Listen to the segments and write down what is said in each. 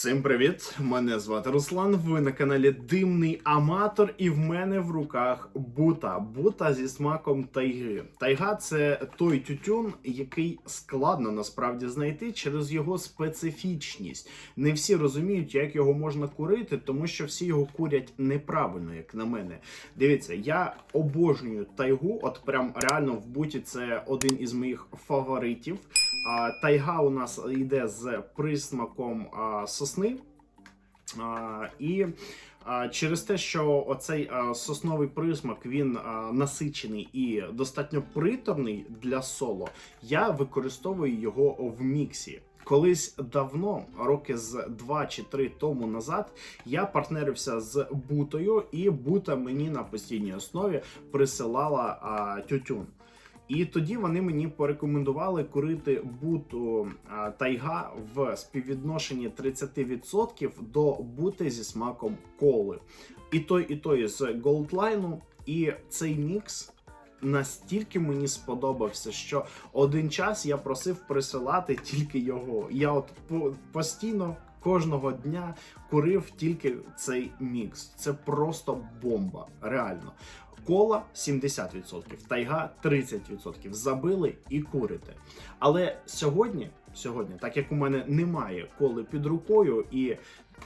Всім привіт! Мене звати Руслан. Ви на каналі Димний Аматор, і в мене в руках бута. Бута зі смаком тайги. Тайга це той тютюн, який складно насправді знайти через його специфічність. Не всі розуміють, як його можна курити, тому що всі його курять неправильно, як на мене. Дивіться, я обожнюю тайгу. От прям реально в буті це один із моїх фаворитів. Тайга у нас йде з присмаком сосни. І через те, що оцей сосновий присмак він насичений і достатньо приторний для соло, я використовую його в міксі. Колись давно, роки з два чи три тому назад, я партнерився з бутою, і бута мені на постійній основі присилала а, тютюн. І тоді вони мені порекомендували курити буту тайга в співвідношенні 30% до бути зі смаком коли. І той, і той з Goldline. І цей мікс настільки мені сподобався, що один час я просив присилати тільки його. Я от постійно. Кожного дня курив тільки цей мікс. Це просто бомба, реально. Кола 70%, тайга 30%. Забили і курите. Але сьогодні, сьогодні, так як у мене немає коли під рукою, і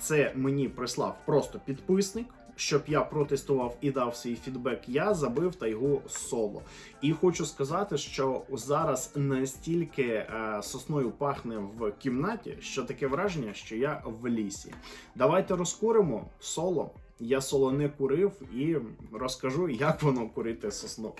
це мені прислав просто підписник. Щоб я протестував і дав свій фідбек, я забив тайгу соло. І хочу сказати, що зараз настільки е, сосною пахне в кімнаті, що таке враження, що я в лісі. Давайте розкуримо соло. Я соло не курив і розкажу, як воно курити сосну.